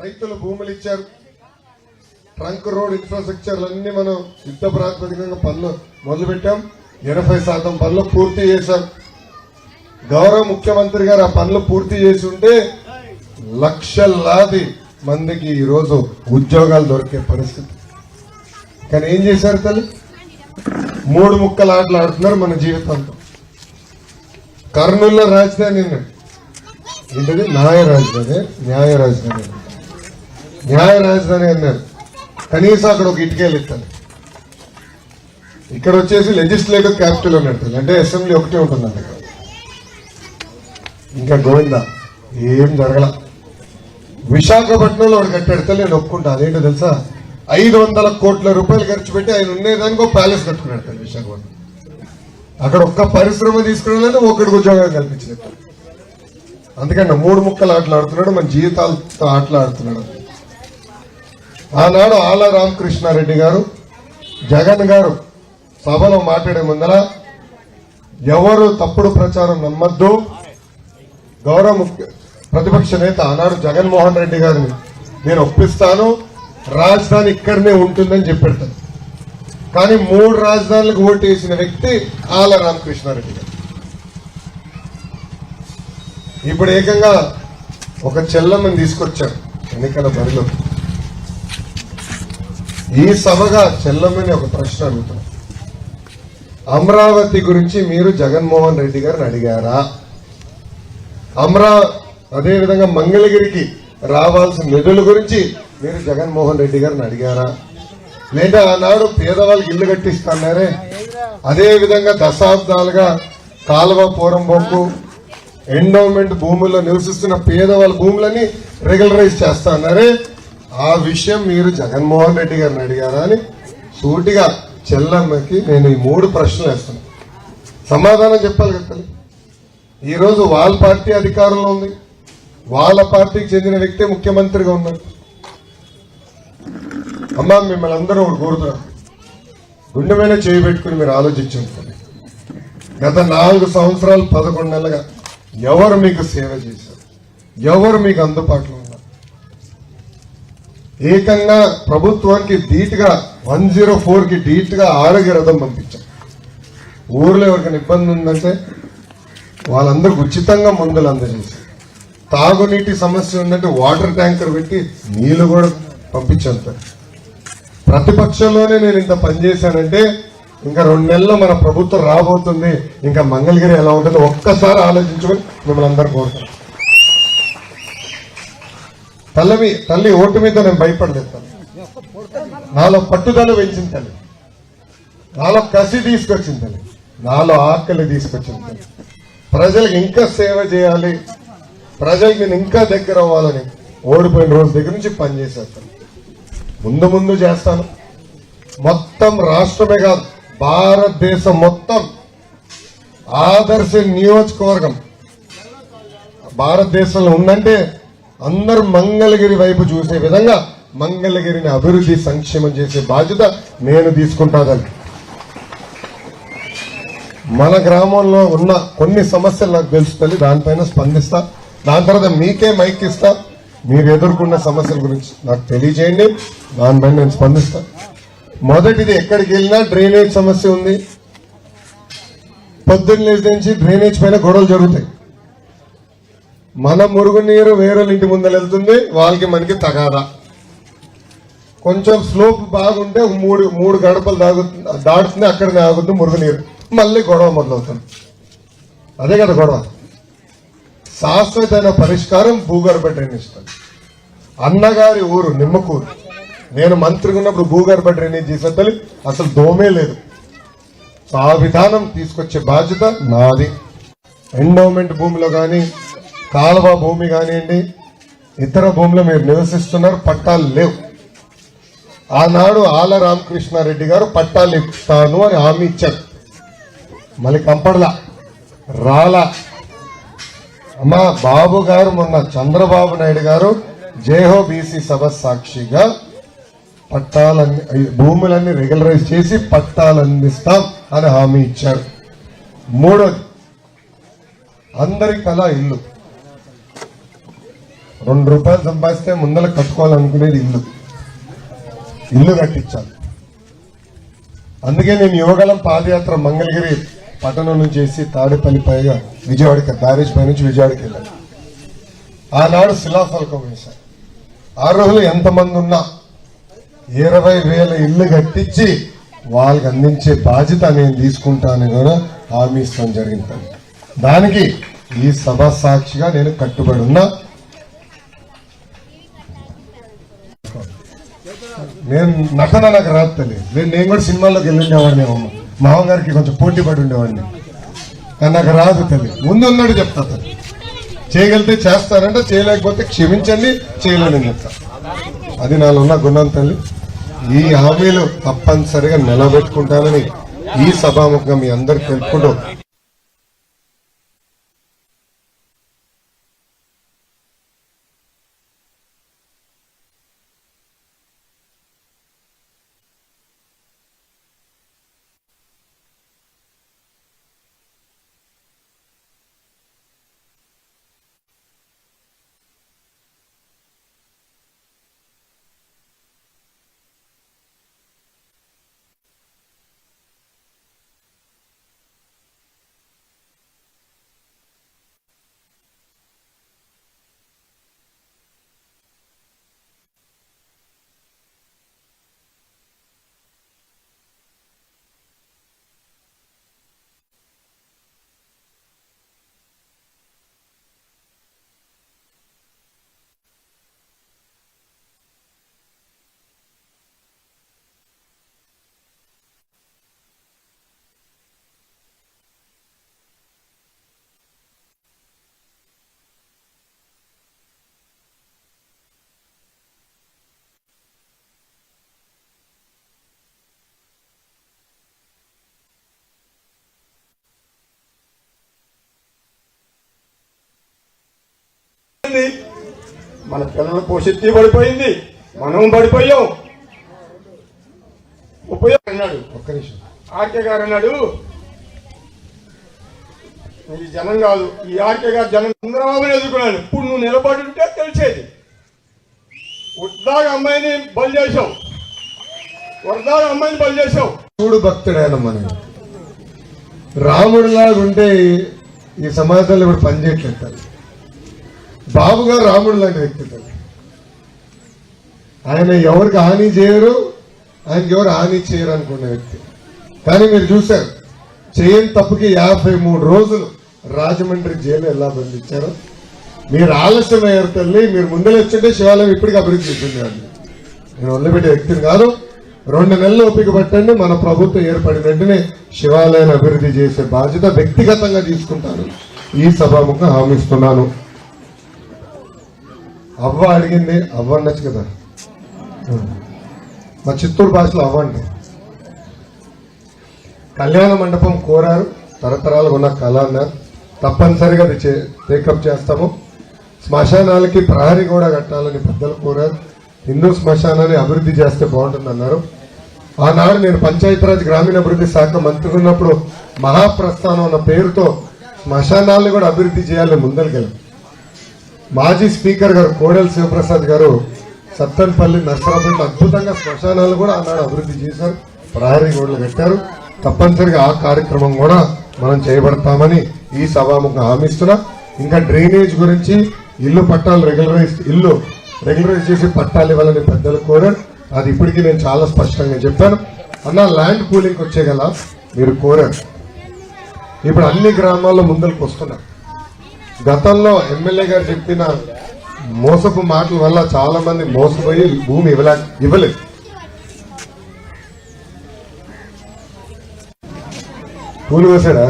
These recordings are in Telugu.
రైతులు భూములు ఇచ్చారు. ట్రంక్ రోడ్ ఇన్ఫ్రాస్ట్రక్చర్ అన్ని మనం యుద్ధ ప్రాతిపదికంగా పనులు మొదలుపెట్టాం. ఎనభై శాతం పనులు పూర్తి చేశాం. గౌరవ ముఖ్యమంత్రి గారు ఆ పనులు పూర్తి చేసి ఉంటే లక్షలాది మందికి ఈరోజు ఉద్యోగాలు దొరికే పరిస్థితి. కానీ ఏం చేశారు తల్లి? మూడు ముక్కలు ఆటలు ఆడుతున్నారు మన జీవితంతో. కర్నూలులో రాజధాని ఏంటది? న్యాయ రాజధాని న్యాయ రాజధాని. న్యాయ రాజధాని అన్నారు. కనీసం అక్కడ ఒక ఇటుకేలు ఇస్తాను ఇక్కడ వచ్చేసి లెజిస్లేటివ్ క్యాపిటల్ అన్నట్టు అంటే అసెంబ్లీ ఒకటే ఉంటుందండి ఇక్కడ. ఇంకా గోవింద ఏం జరగల. విశాఖపట్నంలో వాడు కట్టెడితే నేను ఒప్పుకుంటా. అదేంటో తెలుసా? ఐదు వందల కోట్ల రూపాయలు ఖర్చు పెట్టి ఆయన ఉండేదానికి ఒక ప్యాలెస్ కట్టుకున్నాడు విశాఖపట్నం. అక్కడ ఒక్క పరిశ్రమ తీసుకురాలని ఒకడికి ఉద్యోగం కల్పించలేదు. అందుకని మూడు ముక్కలు ఆటలు ఆడుతున్నాడు మన జీవితాలతో ఆటలు ఆడుతున్నాడు. ఆనాడు ఆల రామకృష్ణారెడ్డి గారు జగన్ గారు సభలో మాట్లాడే ముందర ఎవరు తప్పుడు ప్రచారం నమ్మద్దు. గౌరవ ముఖ్య ప్రతిపక్ష నేత ఆనాడు జగన్మోహన్ రెడ్డి గారిని నేను ఒప్పిస్తాను. రాజధాని ఇక్కడనే ఉంటుందని చెప్పెడతాను కానీ మూడు రాజధానులకు ఓటు వేసిన వ్యక్తి ఆల రామకృష్ణారెడ్డి గారు. ఇప్పుడు ఏకంగా ఒక చెల్లమ్మని తీసుకొచ్చారు ఎన్నికల బరిలో. ఈ సభగా చెల్లమ్మని ఒక ప్రశ్న అడుగుతున్నాను అమరావతి గురించి మీరు జగన్మోహన్ రెడ్డి గారిని అడిగారా? అమరా అదేవిధంగా మంగళగిరికి రావాల్సిన నిధుల గురించి మీరు జగన్మోహన్ రెడ్డి గారిని అడిగారా? లేదా ఆనాడు పేదవాళ్ళకి ఇల్లు కట్టిస్తున్నారే? అదే విధంగా దశాబ్దాలుగా కాలువ పోరంబొక్కు ఎండోమెంట్ భూముల్లో నివసిస్తున్న పేదవాళ్ళ భూములని రెగ్యులరైజ్ చేస్తున్నారే? ఆ విషయం మీరు జగన్మోహన్ రెడ్డి గారిని అడిగారా అని సూటిగా చెల్లమ్మకి నేను ఈ మూడు ప్రశ్నలు వేస్తాను. సమాధానం చెప్పాలి కదా. ఈరోజు వాళ్ళ పార్టీ అధికారంలో ఉంది. వాళ్ళ పార్టీకి చెందిన వ్యక్తే ముఖ్యమంత్రిగా ఉన్నారు అమ్మా మిమ్మల్ని అందరూ ఒకటి కోరుతున్నారు గుండె మీద మీరు ఆలోచించుకోండి గత నాలుగు సంవత్సరాలు పదకొండు నెలలుగా ఎవరు మీకు సేవ చేశారు? ఎవరు మీకు అందుబాటులో ఏకంగా ప్రభుత్వానికి ధీటుగా వన్ జీరో ఫోర్కి డీట్గా ధీటుగా ఆరోగ్య రథం పంపించాం. ఊర్లో ఎవరికైనా ఇబ్బంది ఉందంటే వాళ్ళందరికి ఉచితంగా మందులు అందజేశారు తాగునీటి సమస్య ఉందంటే వాటర్ ట్యాంకర్ పెట్టి నీళ్ళు కూడా పంపించాను ప్రతిపక్షంలోనే నేను ఇంత పనిచేశానంటే ఇంకా రెండు నెలల్లో మన ప్రభుత్వం రాబోతుంది ఇంకా మంగళగిరి ఎలా ఉంటుందో ఒక్కసారి ఆలోచించుకొని మిమ్మల్ని అందరు కోరుతాను తల్లి తల్లి ఓటు మీద నేను భయపడలేదు తల్లి. నాలో పట్టుదల పెంచింది తల్లి. నాలో కసి తీసుకొచ్చింది తల్లి. నాలో ఆకలి తీసుకొచ్చింది తల్లి. ప్రజలకు ఇంకా సేవ చేయాలి. ప్రజలకు నేను ఇంకా దగ్గర అవ్వాలని ఓడిపోయిన రోజు దగ్గర నుంచి పనిచేసేస్తాను ముందు ముందు చేస్తాను. మొత్తం రాష్ట్రమే కాదు భారతదేశం మొత్తం. ఆదర్శ నియోజకవర్గం. భారతదేశంలో ఉందంటే అందరూ మంగళగిరి వైపు చూసే విధంగా మంగళగిరిని అభివృద్ధి సంక్షేమం చేసే బాధ్యత నేను తీసుకుంటాదని మన గ్రామంలో ఉన్న కొన్ని సమస్యలు నాకు తెలుస్తుంది దానిపైన స్పందిస్తా. దాని తర్వాత మీకే మైక్ ఇస్తా. మీరు ఎదుర్కొన్న సమస్యల గురించి నాకు తెలియజేయండి. దానిపైన నేను స్పందిస్తా. మొదటిది ఎక్కడికి వెళ్ళినా డ్రైనేజ్ సమస్య ఉంది. పొద్దున్న లేచి నుంచి డ్రైనేజ్ పైన గొడవలు జరుగుతాయి. మన మురుగునీరు వేరే ఇంటి ముందర వెళ్తుంది వాళ్ళకి మనకి తగాదా. కొంచెం స్లోప్ బాగుంటే మూడు మూడు గడపలు దాగు దాటుతుంది అక్కడనే ఆగుతుంది మురుగునీరు మళ్ళీ గొడవ మొదలవుతుంది. అదే కదా గొడవ. శాశ్వతమైన పరిష్కారం భూగర్భ డ్రైనేజ్ తల్లి. అన్నగారి ఊరు నిమ్మకూరు. నేను మంత్రిగా ఉన్నప్పుడు భూగర్భ డ్రైనేజ్ చేసే తల్లి. అసలు దోమే లేదు. ఆ విధానం తీసుకొచ్చే బాధ్యత నాది. ఎండోమెంట్ భూమిలో కానీ కాలువ భూమి కానివ్వండి ఇతర భూమిలో మీరు నివసిస్తున్నారు పట్టాలు లేవు. ఆనాడు ఆల రామకృష్ణారెడ్డి గారు పట్టాలు ఇస్తాను అని హామీ ఇచ్చారు. మళ్ళీ కంపడలా రాలా అమ్మా బాబు గారు మొన్న చంద్రబాబు నాయుడు గారు జేహో బీసీ సభ సాక్షిగా పట్టాలన్నీ భూములన్నీ రెగ్యులరైజ్ చేసి పట్టాలు అందిస్తాం అని హామీ ఇచ్చారు. మూడోది అందరి కళ ఇల్లు. రెండు రూపాయలు సంపాదిస్తే ముందర కట్టుకోవాలనుకునేది ఇల్లు. ఇల్లు కట్టించాలి. అందుకే నేను యువగలం పాదయాత్ర మంగళగిరి పట్టణం నుంచి చేసి తాడేపల్లి పైగా విజయవాడకి బ్యారేజ్ పై నుంచి విజయవాడకి వెళ్ళాను. ఆనాడు శిలాఫలకం వేశాను ఆ రోజులు ఎంతమంది ఉన్నా ఇరవై వేల ఇల్లు కట్టించి వాళ్ళకి అందించే బాధ్యత నేను తీసుకుంటానని కూడా హామీ ఇస్తాం జరిగింది. దానికి ఈ సభ సాక్షిగా నేను కట్టుబడి ఉన్నా. నేను నటన నాకు రాదు తల్లి. నేను నేను కూడా సినిమాల్లోకి వెళ్ళి ఉండేవాడిని అమ్మ మామగారికి కొంచెం పోటీ పడి ఉండేవాడిని. కానీ నాకు రాదు తెలియదు ముందు ఉన్నాడు చెప్తా తను చేయగలిగితే చేస్తానంటే చేయలేకపోతే క్షమించండి చేయలేని చెప్తా. అది నాలో ఉన్న గుణం తల్లి. ఈ హామీలు తప్పనిసరిగా నిలబెట్టుకుంటానని ఈ సభాముఖంగా మీ అందరికి తెలుపుకుంటూ పడిపోయింది. మన పిల్లల భవిష్యత్తు పడిపోయింది. మనం పడిపోయాం. ఉపయోగం అన్నాడు. ఒక్క నిమిషం. ఆర్కే గారు అన్నాడు ఈ జనం కాదు. ఈ ఆర్కే గారు జనం చంద్రబాబుని ఎదుర్కొన్నాడు. ఇప్పుడు నువ్వు నిలబడి ఉంటే తెలిసేది. ఉద్దాగా అమ్మాయిని బలి చేసావు వరదాగా అమ్మాయిని బలి చేసావు చూడు భక్తుడైన మనం. రాముడిలాగా ఉంటే ఈ సమాజంలో ఇప్పుడు పనిచేయట్లేదు. బాబు గారు రాముడు లాంటి వ్యక్తి ఆయన ఎవరికి హాని చేయరు ఆయనకి ఎవరు హాని చేయరు అనుకునే వ్యక్తి. కానీ మీరు చూశారు చేయని తప్పుకి యాభై మూడు రోజులు రాజమండ్రి జైలు ఎలా బంధించారు. మీరు ఆలస్యమయ్యారు తల్లి మీరు ముందర వచ్చింటే శివాలయం ఇప్పటికి అభివృద్ధి చెందింది నేను వదిలిపెట్టే వ్యక్తిని కాదు రెండు నెలలు ఓపిక పట్టండి మన ప్రభుత్వం ఏర్పడిన వెంటనే శివాలయాన్ని అభివృద్ధి చేసే బాధ్యత వ్యక్తిగతంగా తీసుకుంటాను. ఈ సభాముఖం హామీ ఇస్తున్నాను. అవ్వ అడిగింది అవ్వ అనొచ్చు కదా. మా చిత్తూరు భాషలో అవ్వండి కళ్యాణ మండపం కోరారు తరతరాలు ఉన్న కళ అన్నారు. తప్పనిసరిగా అది టేకప్ చేస్తాము. శ్మశానాలకి ప్రహరీ కూడా కట్టాలని పెద్దలు కోరారు. హిందూ శ్మశానాన్ని అభివృద్ధి చేస్తే బాగుంటుంది అన్నారు ఆనాడు నేను పంచాయతీరాజ్ గ్రామీణాభివృద్ధి శాఖ మంత్రి ఉన్నప్పుడు మహాప్రస్థానం అన్న పేరుతో శ్మశానాలను కూడా అభివృద్ధి చేయాలని ముందరికెళ్ళాం మాజీ స్పీకర్ గారు కోడెల శివప్రసాద్ గారు సత్తన్పల్లి నర్సరాపేట అద్భుతంగా శ్మశానాలు కూడా ఆనాడు అభివృద్ధి చేశారు. ప్రహరీ గోడలు కట్టారు. తప్పనిసరిగా ఆ కార్యక్రమం కూడా మనం చేయబడతామని ఈ సభాముఖం హామీస్తున్నా. ఇంకా డ్రైనేజ్ గురించి ఇల్లు పట్టాలు రెగ్యులరైజ్ ఇల్లు రెగ్యులరైజ్ చేసి పట్టాలు ఇవ్వాలని పెద్దలు కోరారు. అది ఇప్పటికీ నేను చాలా స్పష్టంగా చెప్పాను. అన్న ల్యాండ్ కూలింగ్ వచ్చే మీరు కోరారు. ఇప్పుడు అన్ని గ్రామాల్లో ముందరకు వస్తున్నారు. గతంలో ఎమ్మెల్యే గారు చెప్పిన మోసపు మాటల వల్ల చాలా మంది మోసపోయి భూమి ఇవ్వలే ఇవ్వలేదు. పూలు వేసాడా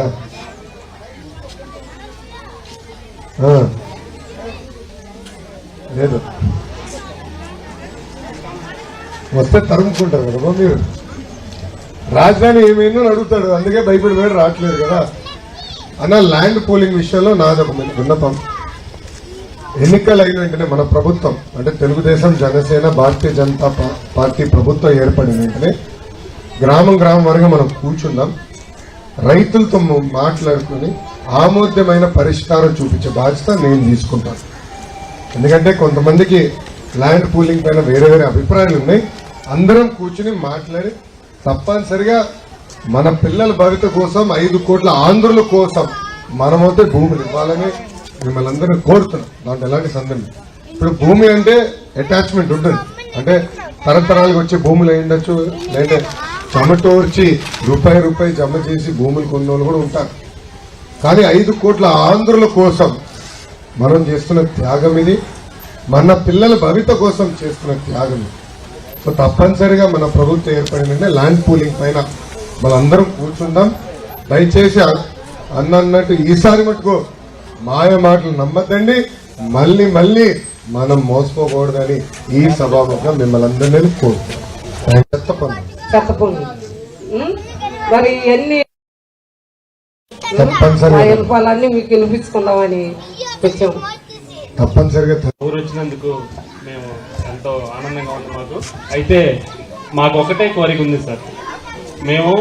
లేదు. వస్తే తరుముకుంటారు కదా మీరు. రాజధాని ఏమైందో అడుగుతాడు. అందుకే భయపడి రావట్లేదు కదా. అన్న ల్యాండ్ పూలింగ్ విషయంలో నాది ఒక విన్నపం. ఎన్నికలు అయిన వెంటనే మన ప్రభుత్వం అంటే తెలుగుదేశం జనసేన భారతీయ జనతా పార్టీ ప్రభుత్వం ఏర్పడిన వెంటనే గ్రామం గ్రామం వరకు మనం కూర్చుందాం రైతులతో మాట్లాడుకుని ఆమోద్యమైన పరిష్కారం చూపించే బాధ్యత నేను తీసుకుంటాను. ఎందుకంటే కొంతమందికి ల్యాండ్ పూలింగ్ పైన వేరే వేరే అభిప్రాయాలు ఉన్నాయి. అందరం కూర్చుని మాట్లాడి తప్పనిసరిగా మన పిల్లల భవిత కోసం ఐదు కోట్ల ఆంధ్రుల కోసం మనమైతే భూములు ఇవ్వాలని మిమ్మల్ని అందరినీ కోరుతున్నాం. దాంట్లో ఎలాంటి సందర్భం ఇప్పుడు భూమి అంటే అటాచ్మెంట్ ఉంటుంది. అంటే తరతరాలకు వచ్చే భూములు అయ్యుండొచ్చు లేదంటే చెమటోర్చి రూపాయి రూపాయి జమ చేసి భూములు కొన్నోళ్ళు కూడా ఉంటారు. కానీ ఐదు కోట్ల ఆంధ్రుల కోసం మనం చేస్తున్న త్యాగం ఇది. మన పిల్లల భవిత కోసం చేస్తున్న త్యాగం సో తప్పనిసరిగా మన ప్రభుత్వం ఏర్పడిందంటే ల్యాండ్ పూలింగ్ పైన మనందరం కూర్చుందాం. దయచేసి అన్నట్టు ఈసారి మటుకు మాయ మాటలు నమ్మద్దండి. మళ్ళీ మళ్ళీ మనం మోసపోకూడదని ఈ సభాముఖంగా మిమ్మల్ని అందరినీ కోరుతున్నాం. చెప్పండి చెప్పకుండా మరి ఎన్ని మీకు వినిపించుకుందామని తప్పనిసరిగా ఊరు వచ్చినందుకు మేము ఎంతో ఆనందంగా ఉంది మాకు. అయితే మాకు ఒకటే కోరిక ఉంది సార్. మేము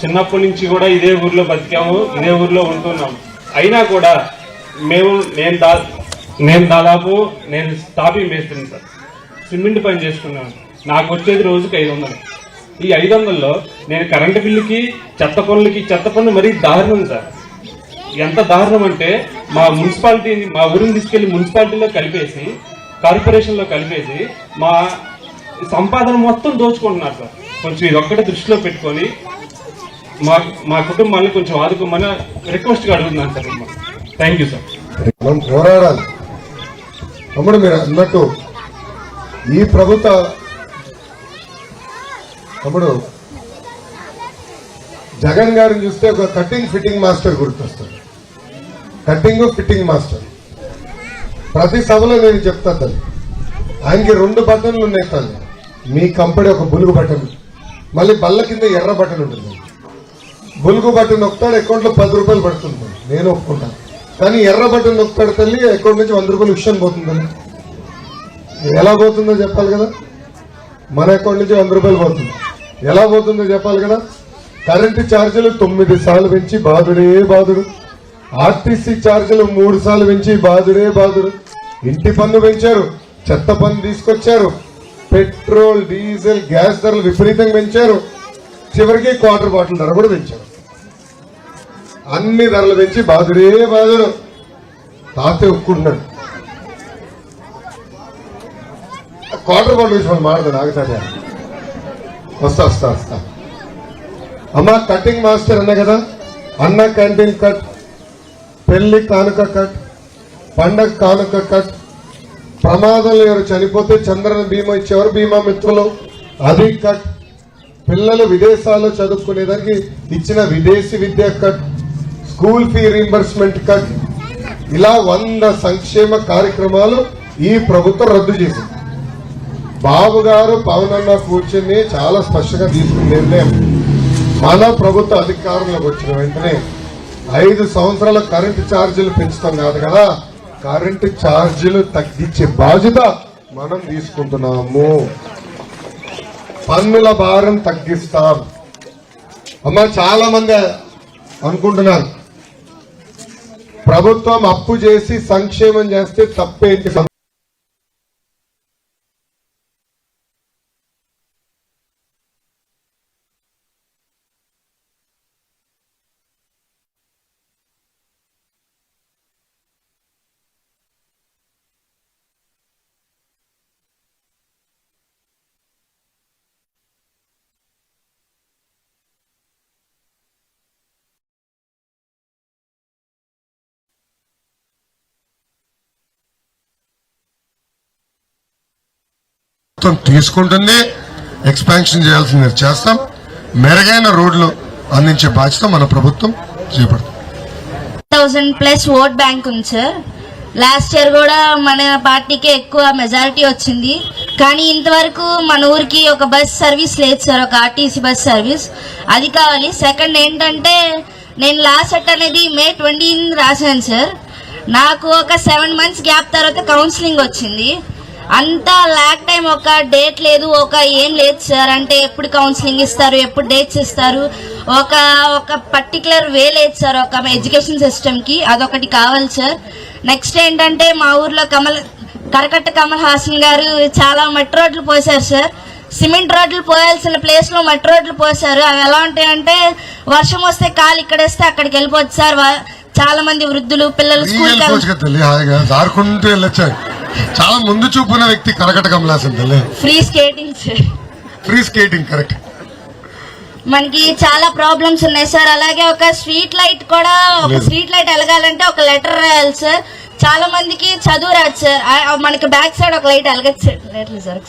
చిన్నప్పటి నుంచి కూడా ఇదే ఊర్లో బతికాము ఇదే ఊర్లో ఉంటున్నాం. అయినా కూడా మేము నేను దా నేను దాదాపు నేను స్టాపింగ్ వేస్తున్నాను సార్. సిమెంట్ పని చేసుకున్నాను. నాకు వచ్చేది రోజుకి ఐదు వందలు. ఈ ఐదు వందల్లో నేను కరెంటు బిల్లుకి చెత్త పనులకి చెత్త పన్ను మరీ దారుణం సార్. ఎంత దారుణం అంటే మా మున్సిపాలిటీని మా ఊరిని తీసుకెళ్ళి మున్సిపాలిటీలో కలిపేసి కార్పొరేషన్లో కలిపేసి మా సంపాదన మొత్తం దోచుకుంటున్నారు సార్. కొంచెం ఇదొక్కటే దృష్టిలో పెట్టుకొని మా మా కుటుంబాన్ని కొంచెం ఆదుకోమని రిక్వెస్ట్గా అడుగుతున్నాను సార్ థ్యాంక్ యూ సార్ మనం పోరాడాలి. తమ్ముడు మీరు అన్నట్టు ఈ ప్రభుత్వ తమ్ముడు జగన్ గారిని చూస్తే ఒక కటింగ్ ఫిట్టింగ్ మాస్టర్ గుర్తొస్తాడు. కటింగ్ ఫిట్టింగ్ మాస్టర్ ప్రతి సభలో నేను చెప్తా తల్లి. ఆయనకి రెండు బటన్లు ఉన్నాయి తల్లి. మీ కంపెనీ ఒక బులుగు బటన్ మళ్ళీ బల్ల కింద ఎర్ర బటన్ ఉంటుంది. బొలుగు బటన్ నొక్కుతాడు అకౌంట్లో పది రూపాయలు పడుతుంది. నేను ఒప్పుకుంటాను కానీ ఎర్ర బటన్ నొక్కుతాడు తల్లి అకౌంట్ నుంచి వంద రూపాయలు విషయం పోతుందని. ఎలా పోతుందో చెప్పాలి కదా? మన అకౌంట్ నుంచి వంద రూపాయలు పోతుంది. ఎలా పోతుందో చెప్పాలి కదా? కరెంటు ఛార్జీలు తొమ్మిది సార్లు పెంచి బాధుడే బాధుడు. ఆర్టీసీ ఛార్జీలు మూడు సార్లు పెంచి బాధుడే బాధుడు. ఇంటి పన్ను పెంచారు చెత్త పన్ను తీసుకొచ్చారు. పెట్రోల్ డీజిల్ గ్యాస్ ధరలు విపరీతంగా పెంచారు. చివరికి క్వార్టర్ బాటిల్ ధర కూడా పెంచారు. అన్ని ధరలు పెంచి బాధుడే బాధుడు తాతే ఒప్పుకుంటున్నాడు. క్వార్టర్ బాటిల్ విషయం మాట్లాడు ఆగుతాడు వస్తా వస్తా వస్తా. అమ్మ కటింగ్ మాస్టర్ అన్న కదా? అన్న క్యాంటీన్ కట్ పెళ్ళి కానుక కట్ పండగ కానుక కట్ ప్రమాదంలో ఎవరు చనిపోతే చంద్రన బీమా ఇచ్చేవారు బీమా మిత్రులు. అది కట్ పిల్లలు విదేశాల్లో చదువుకునేదానికి ఇచ్చిన విదేశీ విద్య cut school fee reimbursement cut ఇలా వంద సంక్షేమ కార్యక్రమాలు ఈ ప్రభుత్వం రద్దు చేసింది. బాబు గారు పవన్ అన్న కూర్చుని చాలా స్పష్టంగా తీసుకున్న నిర్ణయం. మన ప్రభుత్వ అధికారంలోకి వచ్చిన వెంటనే ఐదు సంవత్సరాల కరెంటు ఛార్జీలు పెంచుతాం కాదు కదా. కరెంటు ఛార్జీలు తగ్గించే బాధ్యత మనం తీసుకుంటున్నాము. పన్నుల భారం తగ్గిస్తాం. అమ్మ చాలా మంది అనుకుంటున్నారు. ప్రభుత్వం అప్పు చేసి సంక్షేమం చేస్తే తప్పేంటి ప్రభుత్వం తీసుకుంటుంది. ఎక్స్పాన్షన్ చేయాల్సింది చేస్తాం. మెరుగైన రోడ్లు అందించే బాధ్యత మన ప్రభుత్వం చేపడుతుంది. థౌసండ్ ప్లస్ ఓట్ బ్యాంక్ ఉంది సార్ లాస్ట్ ఇయర్ కూడా మన పార్టీకే ఎక్కువ మెజారిటీ వచ్చింది. కానీ ఇంతవరకు మన ఊరికి ఒక బస్ సర్వీస్ లేదు సార్ ఒక ఆర్టీసీ బస్ సర్వీస్ అది కావాలి. సెకండ్ ఏంటంటే నేను లాస్ట్ సెట్ అనేది మే ట్వంటీ రాశాను సార్ నాకు ఒక సెవెన్ మంత్స్ గ్యాప్ తర్వాత కౌన్సిలింగ్ వచ్చింది. అంతా లాక్ టైం ఒక డేట్ లేదు ఒక ఏం లేదు సార్. అంటే ఎప్పుడు కౌన్సిలింగ్ ఇస్తారు ఎప్పుడు డేట్స్ ఇస్తారు? ఒక ఒక పర్టికులర్ వే లేదు సార్ ఒక ఎడ్యుకేషన్ సిస్టమ్కి అదొకటి కావాలి సార్. నెక్స్ట్ ఏంటంటే మా ఊర్లో కమల్ కరకట్ట కమల్ హాసన్ గారు చాలా మట్టి రోడ్లు పోసారు సార్. సిమెంట్ రోడ్లు పోయాల్సిన ప్లేస్లో మట్టి రోడ్లు పోసారు అవి ఎలా ఉంటాయంటే వర్షం వస్తే కాలు ఇక్కడేస్తే అక్కడికి వెళ్ళిపోతుంది సార్. చాలా మంది వృద్ధులు పిల్లలు జారుకుంటూ వెళ్ళొచ్చాయి చాలా ముందు చూపున్న వ్యక్తి కరకట free skating sir. Free skating correct. మనకి చాలా ప్రాబ్లమ్స్ ఉన్నాయి సార్. అలాగే ఒక స్ట్రీట్ లైట్ కూడా ఒక. స్ట్రీట్ లైట్ వెలగాలంటే ఒక లెటర్ రాయాలి సార్. చాలా మందికి చదువు రాదు సార్. మనకి బ్యాక్ సైడ్ ఒక లైట్ వెలగచ్చు సార్.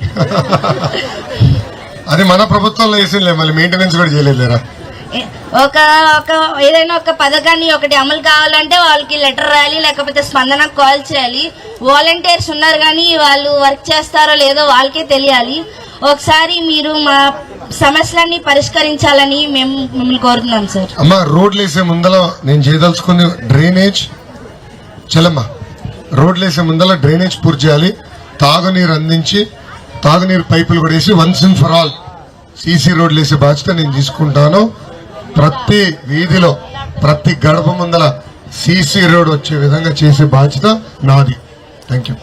అది మన ప్రభుత్వంలో వేసిందిలే మళ్ళీ మెయింటెనెన్స్ కూడా చేయలేదురా ఒక ఒక ఏదైనా ఒక పథకాన్ని ఒకటి అమలు కావాలంటే వాళ్ళకి లెటర్ రాయాలి లేకపోతే స్పందన కాల్ చేయాలి. వాలంటీర్స్ ఉన్నారు కానీ వాళ్ళు వర్క్ చేస్తారో లేదో వాళ్ళకే తెలియాలి. ఒకసారి మీరు మా సమస్యలన్నీ పరిష్కరించాలని మేము మిమ్మల్ని కోరుతున్నాం సార్. అమ్మా రోడ్లు వేసే ముందల నేను చేయదలుచుకుంది డ్రైనేజ్. చలమ్మా రోడ్లు వేసే ముందల డ్రైనేజ్ పూర్తి చేయాలి. తాగునీరు అందించి తాగునీరు పైపులు కూడా వేసి once and for all CC రోడ్లు వేసే బాధ్యత నేను తీసుకుంటాను. ప్రతి వీధిలో ప్రతి గడప ముందల సీసీ రోడ్ వచ్చే విధంగా చేసే బాధ్యత నాది. థ్యాంక్ యూ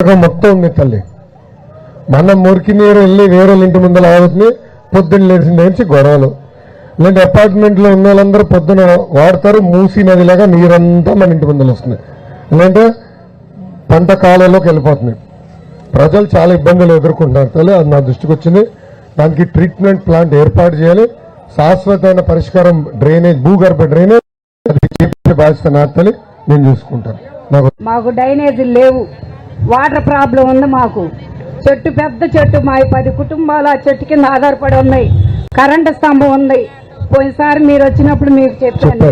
మొత్తం ఉంది తల్లి. మన మురికి నీరు వెళ్ళి వేరే ఇంటి ముందర ఆగుతుంది పొద్దున్న లేచిన నుంచి గొడవలు. ఇలాంటి అపార్ట్మెంట్లో ఉన్న వాళ్ళందరూ పొద్దున వాడతారు మూసి నదిలాగా నీరంతా మన ఇంటి ముందర వస్తుంది. ఎందుకంటే పంట కాలంలోకి వెళ్ళిపోతుంది. ప్రజలు చాలా ఇబ్బందులు ఎదుర్కొంటున్నారు తల్లి అది నా దృష్టికి వచ్చింది. దానికి ట్రీట్మెంట్ ప్లాంట్ ఏర్పాటు చేయాలి. శాశ్వతమైన పరిష్కారం డ్రైనేజ్ భూగర్భ డ్రైనేజ్ అది బాధ్యత నా తల్లి నేను చూసుకుంటాను. మాకు డ్రైనేజీలు లేవు. వాటర్ ప్రాబ్లం ఉంది మాకు. చెట్టు పెద్ద చెట్టు మా పది కుటుంబాలు ఆ చెట్టు కింద ఆధారపడి ఉన్నాయి. కరెంటు స్తంభం ఉంది. పోయినసారి మీరు వచ్చినప్పుడు మీకు చెప్పాను.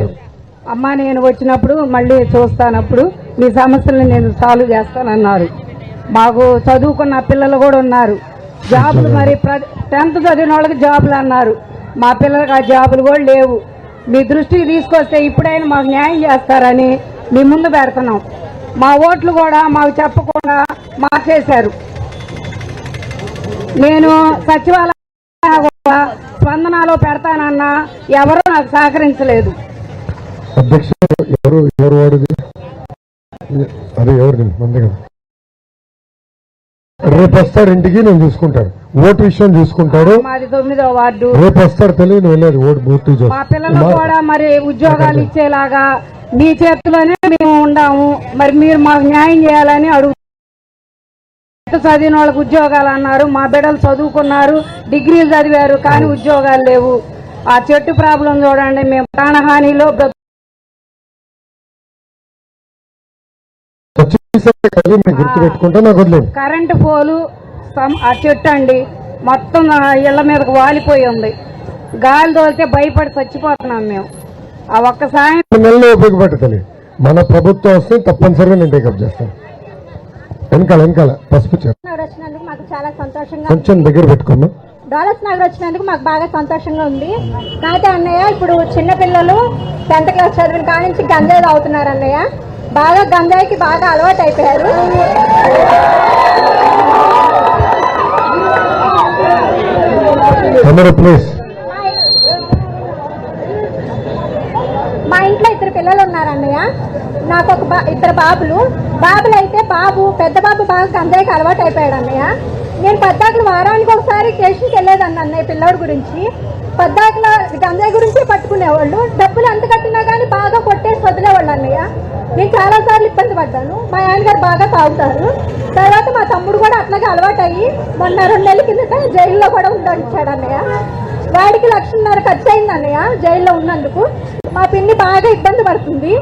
అమ్మ నేను వచ్చినప్పుడు మళ్ళీ చూస్తానప్పుడు మీ సమస్యలను నేను సాల్వ్ చేస్తానన్నారు. మాకు చదువుకున్న పిల్లలు కూడా ఉన్నారు. జాబులు మరి టెన్త్ చదివిన వాళ్ళకి జాబులు అన్నారు. మా పిల్లలకి ఆ జాబులు కూడా లేవు. మీ దృష్టికి తీసుకొస్తే ఇప్పుడైనా మాకు న్యాయం చేస్తారని మీ ముందు పెడుతున్నాం. మా ఓట్లు కూడా మాకు చెప్పకుండా మార్చేశారు. నేను సచివాలయం కూడా స్పందనలో పెడతానన్నా ఎవరూ నాకు సహకరించలేదు. అధ్యక్షుడు ఎవరు ఎవరు వాడిది? అదే ఎవరిది? మంది కదా. రేపు వస్తాడు ఇంటికి నేను చూసుకుంటాను. ఓటు విషయం చూసుకుంటాడు. మాది తొమ్మిదో వార్డు. రేపు వస్తాడు తెలియదు వెళ్ళేది ఓటు బూర్తి మా పిల్లలకు కూడా మరి ఉద్యోగాలు ఇచ్చేలాగా మీ చేతిలోనే మేము ఉండాము. మరి మీరు మాకు న్యాయం చేయాలని అడుగు చదివిన వాళ్ళకి ఉద్యోగాలు అన్నారు. మా బిడ్డలు చదువుకున్నారు. డిగ్రీలు చదివారు కానీ ఉద్యోగాలు లేవు. ఆ చెట్టు ప్రాబ్లం చూడండి. మేము ప్రాణహానిలో కరెంటు పోలు ఆ చెట్టు అండి. మొత్తం ఇళ్ళ మీదకు వాలిపోయి ఉంది. గాలి తోలితే భయపడి చచ్చిపోతున్నాం మేము. ఆ ఒక్కసారి నెలలో ఉపయోగపడే తల్లి మన ప్రభుత్వం వస్తే తప్పనిసరిగా నేను టేకప్ చేస్తాను. వెనకాల వెనకాల పసుపు వచ్చినందుకు మాకు చాలా సంతోషంగా కొంచెం దగ్గర పెట్టుకోమ్మా డాలర్స్ నగర్ వచ్చినందుకు మాకు బాగా సంతోషంగా ఉంది. కాకపోతే అన్నయ్య ఇప్పుడు చిన్నపిల్లలు టెన్త్ క్లాస్ చదివిన కాడ నుంచి గంజాయి తాగుతున్నారు అన్నయ్య. బాగా గంజాయికి బాగా అలవాటు అయిపోయారు. ప్లీజ్ మా ఇంట్లో ఇద్దరు పిల్లలు ఉన్నారు అన్నయ్య. నాకు ఒక బా ఇద్దరు బాబులు. బాబులు అయితే బాబు పెద్ద బాబు బాగా గంజాయికి అలవాటు అయిపోయాడు అన్నయ్య. నేను పద్దాకులు వారానికి ఒకసారి స్టేషన్కి వెళ్ళేదాన్ని అన్నయ్య పిల్లోడి గురించి. పద్దాకుల గంజాయి గురించి పట్టుకునేవాళ్ళు. డబ్బులు ఎంత కట్టినా కానీ బాగా కొట్టేసి వదిలేవాళ్ళు అన్నయ్య. నేను చాలా సార్లు ఇబ్బంది పడ్డాను. మా ఆయన గారు బాగా తాగుతారు. తర్వాత మా తమ్ముడు కూడా అట్లాగే అలవాటు అయ్యి మొన్న రెండు నెలల కిందట జైల్లో కూడా ఉండొచ్చాడు అన్నయ్య. వాడికి లక్షన్నర ఖర్చు అయింది అన్నయ్య జైల్లో ఉన్నందుకు. మా పిన్ని బాగా ఇబ్బంది పడుతుంది.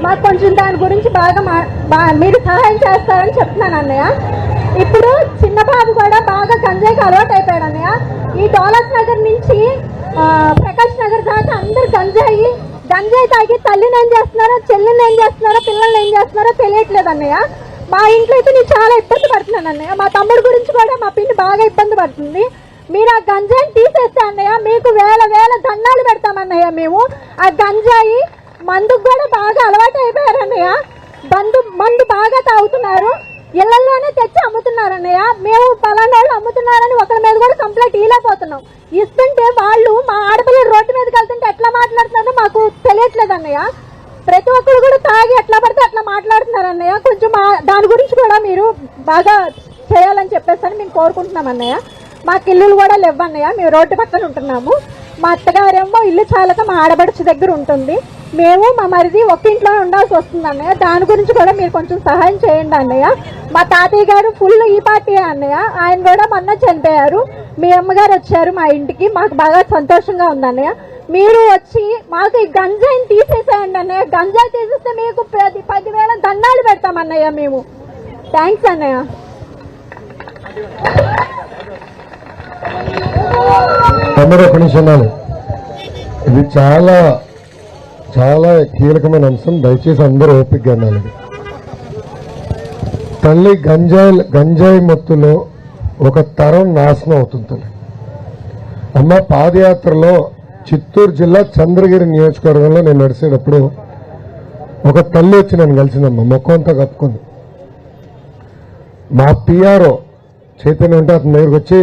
మాకు కొంచెం దాని గురించి బాగా మా- మీరు సహాయం చేస్తారని చెప్తున్నాను అన్నయ్య. ఇప్పుడు చిన్న బాబు కూడా బాగా గంజాయికి అలవాటు అయిపోయాడు అన్నయ్య. ఈ డాలర్స్ నగర్ నుంచి ప్రకాష్ నగర్ దాకా అందరు గంజాయి గంజాయి తాగి తల్లిని ఏం చేస్తున్నారో చెల్లిని ఏం చేస్తున్నారో పిల్లల్ని ఏం చేస్తున్నారో తెలియట్లేదు అన్నయ్య. మా ఇంట్లో అయితే నేను చాలా ఇబ్బంది పడుతున్నాను అన్నయ్య. మా తమ్ముడు గురించి కూడా మా పిన్ని బాగా ఇబ్బంది పడుతుంది. మీరు ఆ గంజాయిని తీసేస్తే అన్నయ్య మీకు వేల వేల దండాలు పెడతామన్నయ్య మేము. ఆ గంజాయి మందుకు కూడా బాగా అలవాటు అయిపోయారు అన్నయ్య. బందు మందు బాగా తాగుతున్నారు. ఇళ్ళలోనే తెచ్చి అమ్ముతున్నారు అన్నయ్య. మేము పలానా వాళ్ళు అమ్ముతున్నారని ఒకరి మీద కూడా కంప్లైంట్ ఇవ్వలేకపోతున్నాం. ఇస్తుంటే వాళ్ళు మా ఆడపిల్లలు రోడ్డు మీదకి వెళ్తుంటే ఎట్లా మాట్లాడుతున్నారో మాకు తెలియట్లేదు అన్నయ్య. ప్రతి ఒక్కరు కూడా తాగి ఎట్లా పడితే అట్లా మాట్లాడుతున్నారు అన్నయ్య. కొంచెం మా- దాని గురించి కూడా మీరు బాగా చేయాలని చెప్పేసి అని మేము కోరుకుంటున్నాం అన్నయ్య. మాకు ఇల్లులు కూడా లేవన్నయ్య. మేము రోడ్డు పక్కన ఉంటున్నాము. మా అత్తగారేమో ఇల్లు చాలక మా ఆడబడుచు దగ్గర ఉంటుంది. మేము మా మరిది ఒక ఇంట్లో ఉండాల్సి వస్తుంది అన్నయ్య దాని గురించి కూడా మీరు కొంచెం సహాయం చేయండి అన్నయ్య. మా తాతయ్య గారు ఫుల్ ఈ పార్టీ అన్నయ్య. ఆయన కూడా మొన్న చనిపోయారు. మీ అమ్మగారు వచ్చారు మా ఇంటికి. మాకు బాగా సంతోషంగా ఉంది అన్నయ్య మీరు వచ్చి మాకు ఈ గంజాయిని తీసేసేయండి అన్నయ్య. గంజాయి తీసేస్తే మీకు పది పదివేల దండాలు పెడతాం అన్నయ్య మేము. థ్యాంక్స్ అన్నయ్య. కెమెరా ఒక ఇది చాలా చాలా కీలకమైన అంశం. దయచేసి అందరూ ఓపికగా అన్నాను ఇది. తల్లి గంజాయి గంజాయి మత్తులో ఒక తరం నాశనం అవుతుంది. అమ్మ పాదయాత్రలో చిత్తూరు జిల్లా చంద్రగిరి నియోజకవర్గంలో నేను నడిచేటప్పుడు ఒక తల్లి వచ్చి నన్ను కలిసిందమ్మ. ముఖం అంతా కప్పుకుంది. మా పిఆర్ఓ చైతన్య ఉంటే అతని దగ్గరికి వచ్చి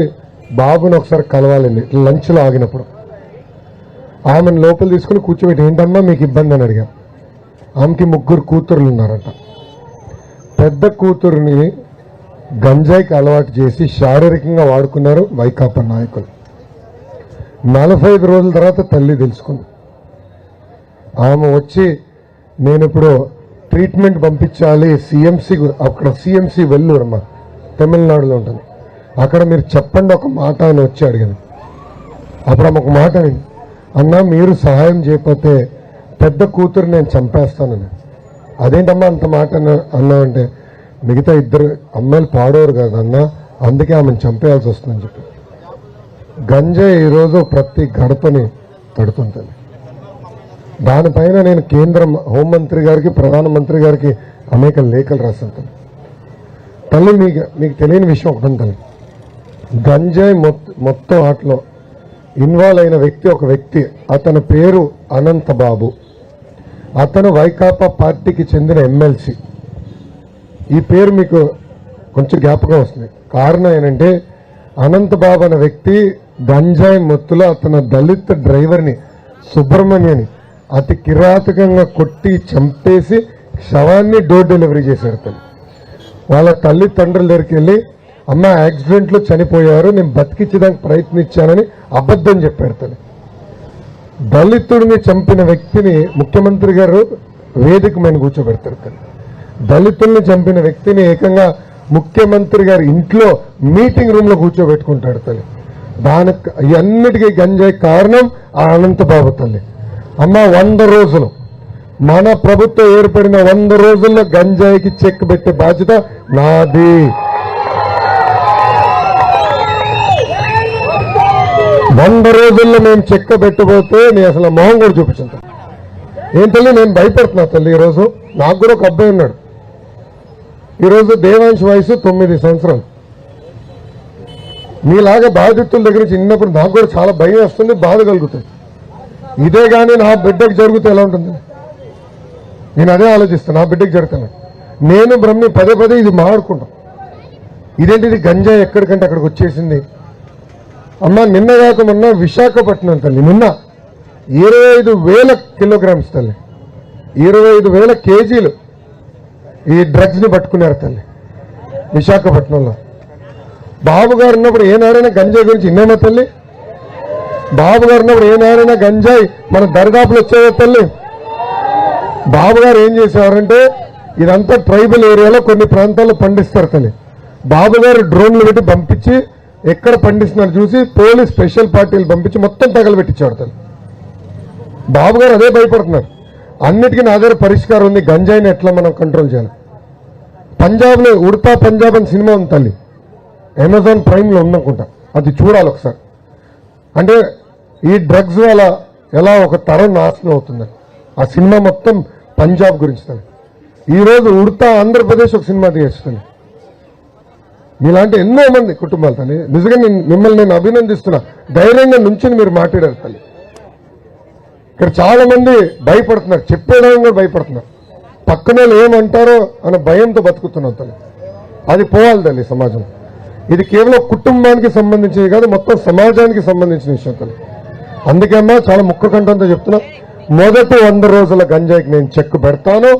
బాబుని ఒకసారి కలవాలండి. లంచ్లో ఆగినప్పుడు. ఆమెను లోపల తీసుకుని కూర్చోబెట్టి ఏంటమ్మా మీకు ఇబ్బంది? అని అడిగా. ఆమెకి ముగ్గురు కూతురులు ఉన్నారంట. పెద్ద కూతురుని గంజాయికి అలవాటు చేసి శారీరకంగా వాడుకున్నారు వైకాపా నాయకులు. నలభై ఐదు రోజుల తర్వాత తల్లి తెలుసుకుంది. ఆమె వచ్చి నేను ఇప్పుడు ట్రీట్మెంట్ పంపించాలి సిఎంసి అక్కడ సిఎంసి వెల్లూరు తమిళనాడులో ఉంటుంది. అక్కడ మీరు చెప్పండి ఒక మాట అని వచ్చి అడిగాను అప్పుడు ఆమె ఒక మాట అన్నా మీరు సహాయం చేయకపోతే పెద్ద కూతురు నేను చంపేస్తానని. అదేంటమ్మా అంత మాట అన్నామంటే అన్నావంటే మిగతా ఇద్దరు అమ్మాయిలు పాడోరు కదా అన్న అందుకే ఆమెను చంపేయాల్సి వస్తుందని చెప్పి. గంజా ఈరోజు ప్రతి గడపని తడుతుంటుంది దానిపైన నేను కేంద్ర హోంమంత్రి గారికి ప్రధానమంత్రి గారికి అనేక లేఖలు రాసి తల్లి. తల్లి మీకు మీకు తెలియని విషయం ఒకటి తల్లి. గంజాయి మొత్తం ఆటలో ఇన్వాల్వ్ అయిన వ్యక్తి ఒక వ్యక్తి. అతని పేరు అనంత బాబు అతను వైకాపా పార్టీకి చెందిన ఎమ్మెల్సీ. ఈ పేరు మీకు కొంచెం జ్ఞాపకం వస్తుంది. కారణం ఏంటంటే అనంత బాబు అనే వ్యక్తి గంజాయి మొత్తులో అతను దళిత డ్రైవర్ని సుబ్రహ్మణ్యని అతి కిరాతకంగా కొట్టి చంపేసి శవాన్ని డోర్ డెలివరీ చేశారు తను వాళ్ళ తల్లిదండ్రుల దగ్గరికి వెళ్ళి అమ్మ యాక్సిడెంట్లో చనిపోయారు నేను బతికించడానికి ప్రయత్నించానని అబద్ధం చెప్పాడు తను దళితుడిని చంపిన వ్యక్తిని ముఖ్యమంత్రి గారు వేదిక మీద కూర్చోబెడతారు తను దళితుల్ని చంపిన వ్యక్తిని ఏకంగా ముఖ్యమంత్రి గారి ఇంట్లో మీటింగ్ రూమ్లో కూర్చోబెట్టుకుంటాడు తల్లి. దానికి ఇవన్నిటికీ గంజాయి కారణం ఆ అనంతబాబు తల్లి. అమ్మ వంద రోజులు. మన ప్రభుత్వం ఏర్పడిన వంద రోజుల్లో గంజాయికి చెక్ పెట్టే బాధ్యత నాది. వంద రోజుల్లో మేము చెక్క పెట్టబోతే నేను అసలు మొహం కూడా చూపించాను. ఏం తల్లి నేను భయపడుతున్నా తల్లి ఈరోజు. నాకు కూడా ఒక అబ్బాయి ఉన్నాడు. ఈరోజు దేవాంశ్ వయసు తొమ్మిది సంవత్సరాలు. మీలాగా బాధితుల దగ్గర నుంచి చిన్నప్పుడు నాకు కూడా చాలా భయం వస్తుంది బాధ కలుగుతుంది. ఇదే కానీ నా బిడ్డకు జరిగితే ఎలా ఉంటుంది? నేను అదే ఆలోచిస్తాను నా బిడ్డకు జరుగుతున్నాను నేను బ్రహ్మి పదే పదే ఇది మాడుకుంటాం ఇదేంటిది గంజా ఎక్కడికంటే అక్కడికి వచ్చేసింది? అమ్మ నిన్న కాక మొన్న విశాఖపట్నం తల్లి నిన్న. ఇరవై ఐదు వేల కిలోగ్రామ్స్ తల్లి. ఇరవై ఐదు వేల కేజీలు ఈ డ్రగ్స్ని పట్టుకున్నారు తల్లి విశాఖపట్నంలో. బాబు గారు ఉన్నప్పుడు ఏనారైనా గంజాయి గురించి ఇన్నామా తల్లి? బాబు గారు ఉన్నప్పుడు ఏనారైనా గంజాయి మన దరిదాపులు వచ్చేదా తల్లి? బాబు గారు ఏం చేసేవారంటే ఇదంతా ట్రైబల్ ఏరియాలో కొన్ని ప్రాంతాల్లో పండిస్తారు తల్లి. బాబు గారు డ్రోన్లు పెట్టి పంపించి ఎక్కడ పండిస్తున్నారు చూసి పోలీస్ స్పెషల్ పార్టీలు పంపించి మొత్తం తగలబెట్టించాడు తల్లి బాబు గారు అదే భయపడుతున్నారు. అన్నిటికీ నా దగ్గర పరిష్కారం ఉంది. గంజాయిని ఎట్లా మనం కంట్రోల్ చేయాలి? పంజాబ్లో ఉడతా పంజాబ్ అని సినిమా ఉంది తల్లి. అమెజాన్ ప్రైమ్లో ఉందనుకుంటా. అది చూడాలి ఒకసారి. అంటే ఈ డ్రగ్స్ వల్ల ఎలా ఒక తరం నాశనం అవుతుంది. ఆ సినిమా మొత్తం పంజాబ్ గురించి తల్లి. ఈ రోజు ఉడతా ఆంధ్రప్రదేశ్ ఒక సినిమా తీస్తుంది మీలాంటి ఎన్నో మంది కుటుంబాలు తల్లి. నిజంగా నేను మిమ్మల్ని నేను అభినందిస్తున్నా ధైర్యంగా నుంచి మీరు మాట్లాడారు తల్లి. ఇక్కడ చాలా మంది భయపడుతున్నారు చెప్పేయడానికి భయపడుతున్నారు. పక్కన వాళ్ళు ఏమంటారో అన్న భయంతో బతుకుతున్నాం తల్లి. అది పోవాలి తల్లి సమాజం. ఇది కేవలం కుటుంబానికి సంబంధించింది కాదు మొత్తం సమాజానికి సంబంధించిన విషయం తల్లి. అందుకే అమ్మా చాలా ముక్క కంఠంతో చెప్తున్నా మొదటి వంద రోజుల గంజాయికి నేను చెక్ పెడతాను.